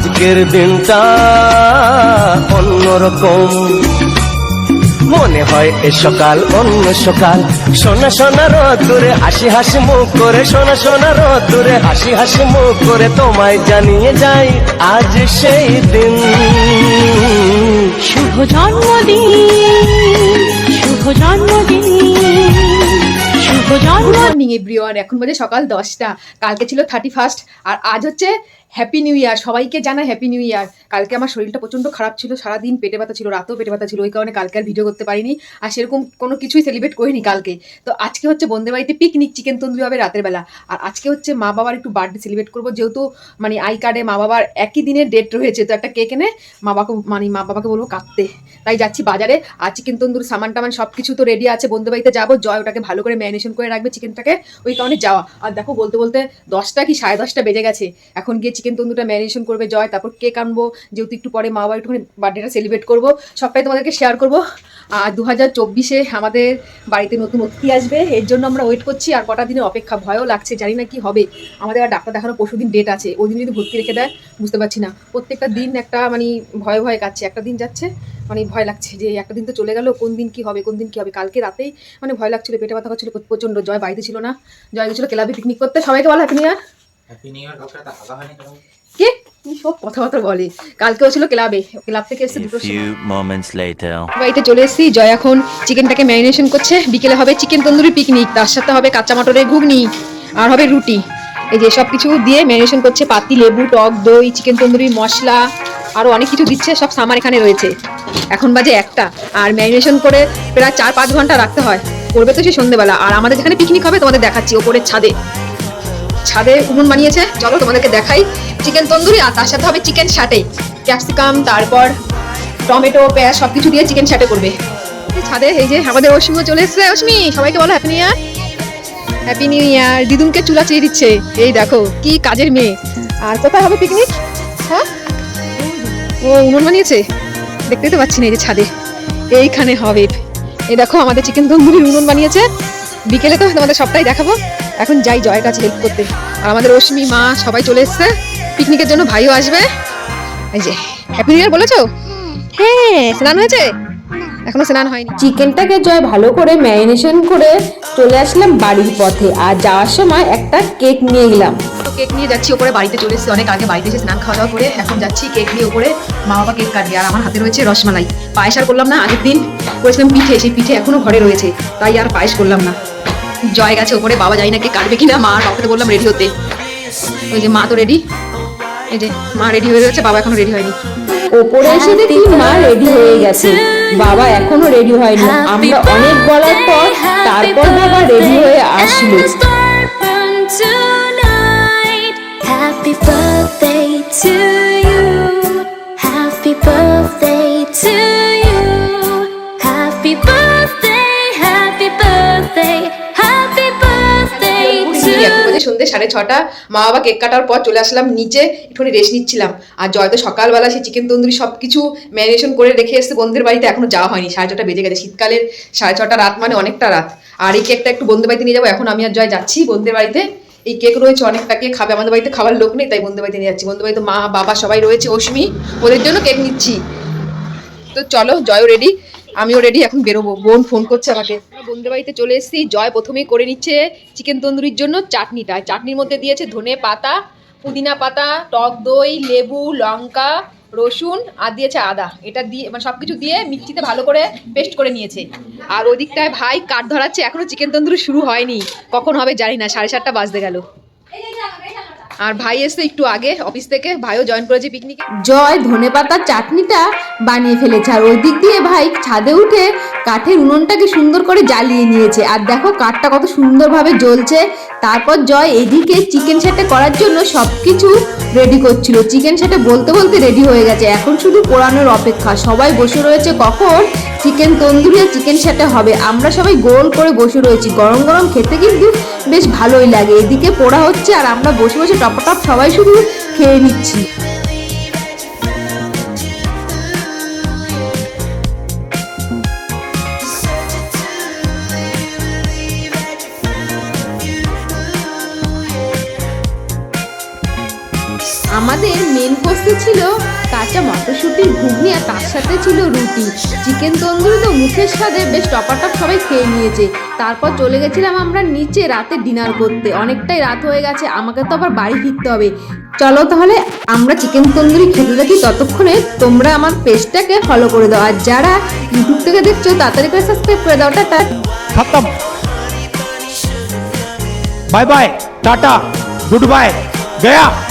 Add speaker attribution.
Speaker 1: আজকের দিনটা অন্যরকম। মনে হয় এ সকাল অন্য সকাল। সোনা সোনা রোদ্দুরে হাসি হাসি মুখ করে সোনা সোনা রোদ্দুরে হাসি হাসি মুখ করে তোমায় জানিয়ে যাই আজ সেই দিন।
Speaker 2: শুভ জন্মদিন শুভ জন্মদিন শুভ জন্ম
Speaker 3: মর্নিং এভরিওয়ান এখন বাজে সকাল দশটা। কালকে ছিল থার্টি ফার্স্ট আর আজ হচ্ছে হ্যাপি নিউ ইয়ার সবাইকে জানা হ্যাপি নিউ ইয়ার কালকে আমার শরীরটা প্রচণ্ড খারাপ ছিল, সারাদিন পেটে ব্যথা ছিল, রাতেও পেটে ব্যথা ছিল, ওই কারণে কালকে আর ভিডিও করতে পারিনি। আর সেরকম কোনো কিছুই সেলিব্রেট করিনি কালকে। তো আজকে হচ্ছে বন্ধের বাড়িতে পিকনিক চিকেন তন্দুরি হবে রাতের বেলা। আর আজকে হচ্ছে মা বাবার একটু বার্থডে সেলিব্রেট করব, যেহেতু মানে আই কার্ডে মা বাবার একই দিনের ডেট রয়েছে, তো একটা কেক এনে মা বাবাকে মানে মা বাবাকে বলব কাটতে তাই যাচ্ছি বাজারে, আর চিকেন তন্দুর, সামান টামান সব কিছু তো রেডি আছে বন্ধু বাড়িতে যাব। জয় ওটাকে ভালো করে ম্যারিনেশন করে রাখবে চিকেনটাকে ওই কারণে যাওয়া। আর দেখো বলতে বলতে দশটা কি সাড়ে দশটা বেজে গেছে। এখন গিয়ে চিকেন তন্দুরটা ম্যারিনেশন করবে, জয়, তারপর কেক আনব, যেহেতু একটু পরে মা বাবা একটুখানি বার্থডেটা সেলিব্রেট করব, সবটাই তোমাদেরকে শেয়ার করব। আর দু হাজার চব্বিশে আমাদের বাড়িতে নতুন অতিথি আসবে, এর জন্য আমরা ওয়েট করছি, আর কটা দিনের অপেক্ষা ভয়ও লাগছে, জানি না কি হবে। আমাদের আর ডাক্তার দেখানোর পরশু দিন ডেট আছে, ওই দিন যদি ভর্তি রেখে দেয়, বুঝতে পারছি না। প্রত্যেকটা দিন একটা মানে ভয়ে ভয়ে কাটছে, একটা দিন যাচ্ছে মানে ভয় লাগছে যে একটা দিন তো চলে গেল, কোন দিন কি হবে, কোন দিন কি হবে। কালকে রাতেই মানে ভয় লাগছিল, পেটে ব্যথা করছিল প্রচণ্ড জয়, বাড়িতে ছিল না। জয় গেছিল, ক্লাবে পিকনিক করতে, সবাইকে বলো হ্যাপি নিউ কে? কি সব কথাবার্তা বলে? কালকেও ছিল ক্লাবে ক্লাব থেকে এসে দুটো
Speaker 4: few moments later.
Speaker 3: বাড়িতে চলে এসেছি জয় এখন চিকেনটাকে ম্যারিনেশন করছে। বিকেলে হবে চিকেন তন্দুরি পিকনিক তার সাথে হবে কাঁচা মটরের ঘুগনি আর হবে রুটি। এই যে সব কিছু দিয়ে ম্যারিনেশন করছে পাতি লেবু টক দই চিকেন তন্দুরি মশলা আরও অনেক কিছু দিচ্ছে সব সামার এখানে রয়েছে। এখন বাজে একটা আর ম্যারিনেশন করে প্রায় চার পাঁচ ঘণ্টা রাখতে হয়। করবে তো সেই সন্ধ্যেবেলা আর আমাদের যেখানে পিকনিক হবে তোমাদের দেখাচ্ছি ওপরের ছাদে। ছাদে উনুন বানিয়েছে। চলো তোমাদেরকে দেখাই চিকেন তন্দুরি আর তার সাথে হবে চিকেন সাটে ক্যাপসিকাম তারপর টমেটো, পেঁয়াজ সব কিছু দিয়ে চিকেন সাটে করবে। ছাদে এই যে আমাদের অশ্মিও চলে এসছে অশ্মি সবাইকে বলো happy new year happy new year দিদুনকে চুলা চেয়ে দিচ্ছে। এই দেখো, কি কাজের মেয়ে। আর কোথায় হবে পিকনিক হ্যাঁ? ও উনুন বানিয়েছে। দেখতেই তো পাচ্ছি না এই যে ছাদে। এইখানে হবে। এই দেখো, আমাদের চিকেন তন্দুরির উনুন বানিয়েছে। বিকেলে তো তোমাদের সবটাই দেখাবো। এখন যাই জয়ের কাছে হেল্প করতে। আর আমাদের রশ্মি, মা সবাই চলে এসছে। পিকনিকের জন্য ভাইও আসবে। এই যে হ্যাপি নিউ ইয়ার বলেছ? হ্যাঁ স্নান হয়েছে? এখনও স্নান হয়নি।
Speaker 5: চিকেনটাকে জয় ভালো করে ম্যারিনেশন করে চলে আসলাম বাড়ির পথে। আর যাওয়ার সময় একটা কেক নিয়ে গেলাম
Speaker 3: তো কেক নিয়ে যাচ্ছি ওপরে বাড়িতে চলে এসেছি। অনেক আগে বাড়িতে এসে স্নান খাওয়া দাওয়া করে এখন যাচ্ছি কেক নিয়ে ওপরে। মা বাবা কেক কাটবে আর আমার হাতে রয়েছে রসমালাই। পায়েস আর করলাম না আগের দিন করেছিলাম পিঠে সেই পিঠে এখনও ঘরে রয়েছে। তাই আর পায়েস করলাম না। জয় গেছে ওপরে বাবা যাই না কেক কাটবে কিনা মা আর বাবাকে বললাম রেডি হতে। ওই যে মা তো রেডি এই যে মা রেডি হয়ে রয়েছে বাবা এখনও রেডি হয়নি।
Speaker 5: ওপরে এসে দেখি মা রেডি হয়ে গেছে। বাবা এখনও রেডি হয়নি। আমরা অনেক বলার পর তারপর বাবা রেডি হয়ে আসলো।
Speaker 2: Birthday to you. Happy birthday to you. Happy birthday, happy birthday, happy birthday to
Speaker 3: এখন সন্ধ্যে সাড়ে ছটা মা বাবা কেক কাটার পর চলে আসলাম নিচে একটুখানি রেস্ট নিচ্ছিলাম। আর জয় তো সকালবেলা সেই চিকেন তন্দুরি সব কিছু ম্যারিনেশন করে রেখে এসছে বন্ধুদের বাড়িতে এখনও যাওয়া হয়নি। সাড়ে ছটা বেজে গেছে শীতকালের সাড়ে ছটা রাত মানে অনেকটা রাত। আর এই কেকটা একটু বন্ধুদের বাড়িতে নিয়ে যাব এখন আমি আর জয় যাচ্ছি বন্ধুদের বাড়িতে। এই কেক রয়েছে অনেকটা কেক খাবে। আমাদের বাড়িতে খাবার লোক নেই, তাই বন্ধুদের বাড়িতে নিয়ে যাচ্ছি। বন্ধু বাড়িতে মা, বাবা সবাই রয়েছে অশ্মি ওদের জন্য কেক নিচ্ছি। তো চলো, জয়ও রেডি আমিও রেডি এখন বেরোবো। বোন ফোন করছে আমাকে। বন্ধুদের বাড়িতে চলে এসেছি। জয় প্রথমেই করে নিচ্ছে চিকেন তন্দুরির জন্য চাটনিটা। চাটনির মধ্যে দিয়েছে ধনে পাতা, পুদিনা পাতা, টক দই, লেবু, লঙ্কা রসুন আর দিয়েছে আদা। এটা দিয়ে মানে সব কিছু দিয়ে মিক্সিতে ভালো করে পেস্ট করে নিয়েছে। আর ওদিকটায় ভাই কাঠ ধরাচ্ছে, এখনও চিকেন তন্দুরি শুরু হয়নি। কখন হবে জানি না, সাড়ে সাতটা বাজতে গেল। আর ভাই এসছে একটু আগে অফিস থেকে, ভাইও জয়েন করেছে পিকনিকে
Speaker 5: জয় ধনেপাতার চাটনিটা বানিয়ে ফেলেছে। আর ওই দিক দিয়ে ভাই ছাদে উঠে কাঠের উনুনটাকে সুন্দর করে জ্বালিয়ে নিয়েছে। আর দেখো কাঠটা কত সুন্দরভাবে জ্বলছে। তারপর জয় এদিকে চিকেন সেটে করার জন্য সব কিছু রেডি করছিল। চিকেন সেটা বলতে বলতে রেডি হয়ে গেছে। এখন শুধু পোড়ানোর অপেক্ষা। সবাই বসে রয়েছে কখন? চিকেন তন্দুরি আর চিকেন সেটে হবে। আমরা সবাই গোল করে বসে রয়েছি। গরম গরম খেতে কিন্তু বেশ ভালোই লাগে। এদিকে পোড়া হচ্ছে আর আমরা বসে বসে টপটপ সবাই শুধু খেয়ে নিচ্ছি। আমাদের মেন কোর্সে ছিল কাঁচা মটরশুঁটির ঘুগনি আর তার সাথে ছিল রুটি। চিকেন তন্দুরি তো মুখের স্বাদে বেশ টপাটপ সবাই খেয়ে নিয়েছে। তারপর চলে গেছিলাম আমরা নিচে রাতে ডিনার করতে। অনেকটাই রাত হয়ে গেছে, আমাকে তো আবার বাড়ি ফিরতে হবে। চলো তাহলে আমরা চিকেন তন্দুরি খেতে থাকি ততক্ষণে। তোমরা আমার পেজটাকে ফলো করে দাও। আর যারা ইউটিউব থেকে দেখছ, তাড়াতাড়ি করে সাবস্ক্রাইব করে দাও। টাটা।
Speaker 4: খতম। Bye bye tata good bye Gaya.